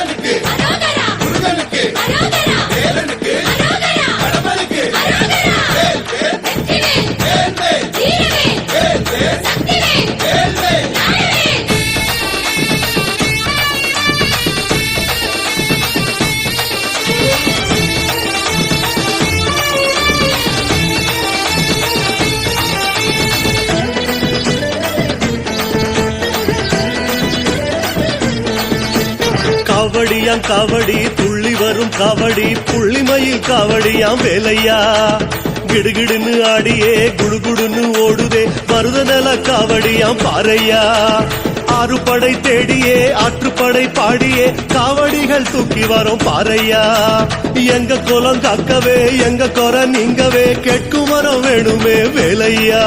మురుగనికి మురుగనికి காவடியாம் காவடி துள்ளி வரும் காவடி புள்ளிமயில் காவடியாம் வேலையா? கிடுகிடுன்னு ஆடியே குடுகுடுன்னு ஓடுதே மருதநல காவடியாம் பாறையா? ஆறு படை தேடியே ஆற்றுப்படை பாடியே காவடிகள் தூக்கி வரும் பாறையா? எங்க குலம் காக்கவே எங்க குறை நீங்கவே கேட்கும் வரம் வேணுமே வேலையா?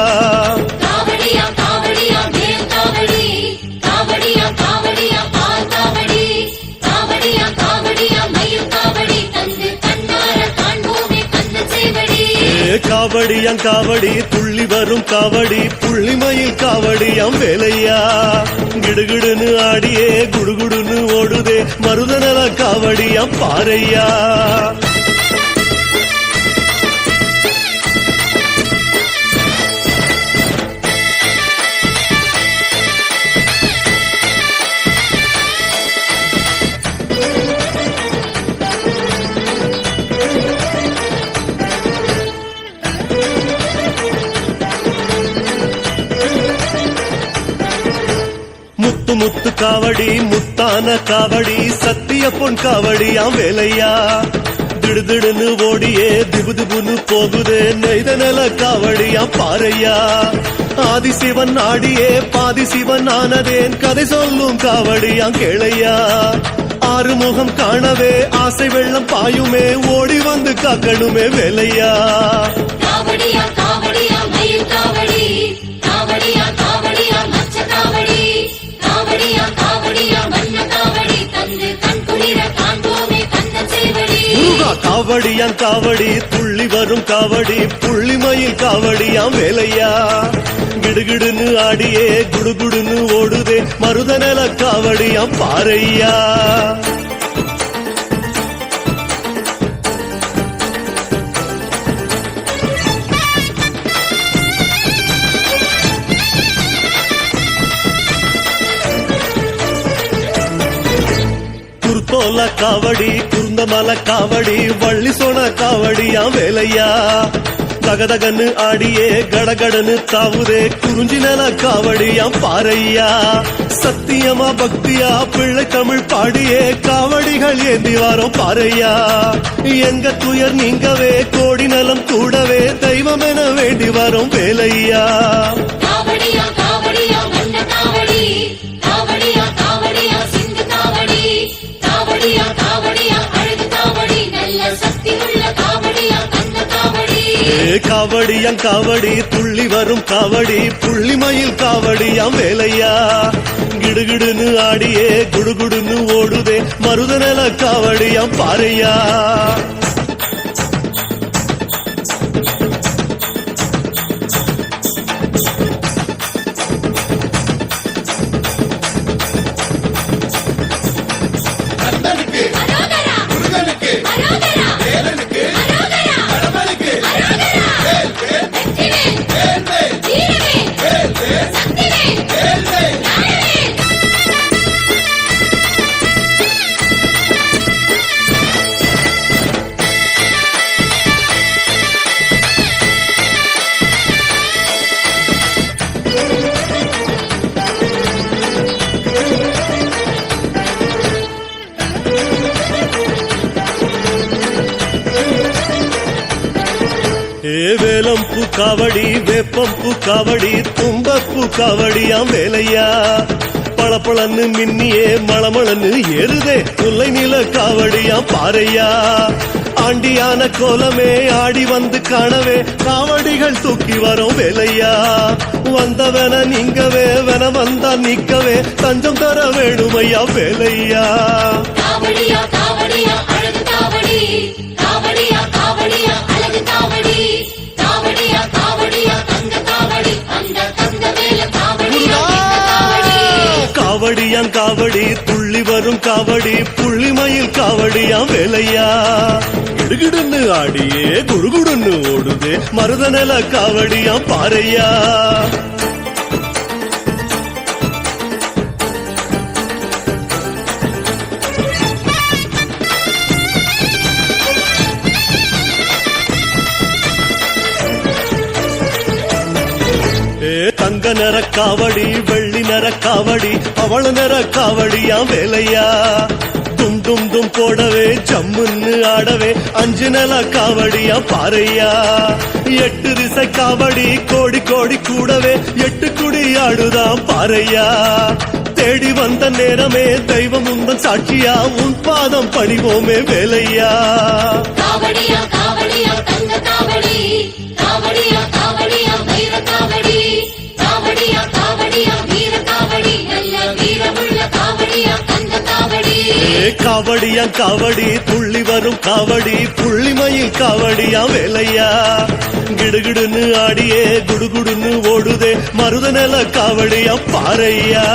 காவடியாம் காவடி துள்ளி வரும் காவடி புள்ளிமயில் காவடியாம் வேலையா? கிடுகிடுன்னு ஆடியே குடுகுடுன்னு ஓடுதே மருதநல காவடியாம் பாறையா? முத்து முத்து காவடி முத்தான காவடி சத்திய பொன் காவடியாம் வேலையா? திடுதிடுன்னு ஓடியே திபுதிபுன்னு போகுதே நெய்த நில காவடியாம் பாறையா? ஆதிசிவன் ஆடியே பாதி சிவன் ஆனதேன் கதை சொல்லும் காவடியாம் கேளையா? ஆறுமுகம் காணவே ஆசை வெள்ளம் பாயுமே ஓடி வந்து காக்கணுமே வேலையா? காவடியா காவடியா மயில் காவடி. முருகா காவடியாம் காவடி துள்ளி வரும் காவடி புள்ளிமயில் காவடியாம் வேலையா? கிடுகிடுன்னு ஆடியே குடுகுடுன்னு ஓடுதே மருதநல காவடியாம் பாறையா? குருத்தோல காவடி குருந்த மல காவடி வள்ளி சோன காவடியா வேலையா? தகதகன்னு ஆடியே கடகடன்னு தாவுதே குறிஞ்சி நல காவடியாம் பாறையா? சத்தியமா பக்தியா பிள்ளை தமிழ் பாடியே காவடிகள் ஏந்தி வரோம் பாறையா? எங்க துயர் நீங்கவே கோடி நலம் கூடவே தெய்வம் என வேண்டி வரும் வேலையா? காவடியாம் காவடி துள்ளி வரும் காவடி. புள்ளிமயில் காவடியாம் வேலையா? கிடுகிடுன்னு ஆடியே குடுகுடுன்னு ஓடுதே. மருதநல காவடியாம் பாறையா? ஏ வேலம் பூ காவடி வேப்பம் பூ காவடி தும்பப்பூ காவடியாம் வேலையா? பளபளன்னு மின்னியே மளமளன்னு எருதே முல்லை நில காவடியாம் பாறையா? ஆண்டியான கோலமே ஆடி வந்து காணவே காவடிகள் தூக்கி வரும் வேலையா? வந்தவன நீங்கவே வென வந்தா நிக்கவே தஞ்சம் தர வேணுமையா வேலையா? காவடியாம் காவடி துள்ளி வரும் வரும் காவடி புள்ளிமயில் காவடியாம் வேலையா? கிடுகிடுன்னு ஆடியே குடுகுடுன்னு ஓடுது மருத நில காவடியாம் பாறையா? தங்க நிற காவடி வெள்ளி நிற காவடி அவள நிற காவடியா வேலையா? தும் தும் தும் போடவே ஜம்முன்னு ஆடவே அஞ்சு நில காவடியா பாறையா? எட்டு திசை காவடி கோடி கோடி கூடவே எட்டு குடி ஆடுதான் பாறையா? தேடி வந்த நேரமே தெய்வம் உந்தன் சாட்சியா உன் பாதம் பணிவோமே வேலையா? காவடியா காவடியா தங்க காவடி. காவடியா காவடியா வைர காவடி. காவடியா காவடியா காவடி துள்ளி வரும் காவடி புள்ளிமயில் காவடியா வேலையா கிடுகிடுன்னு ஆடியே குடுகுடுன்னு ஓடுதே மருத நில காவடியா பாறையா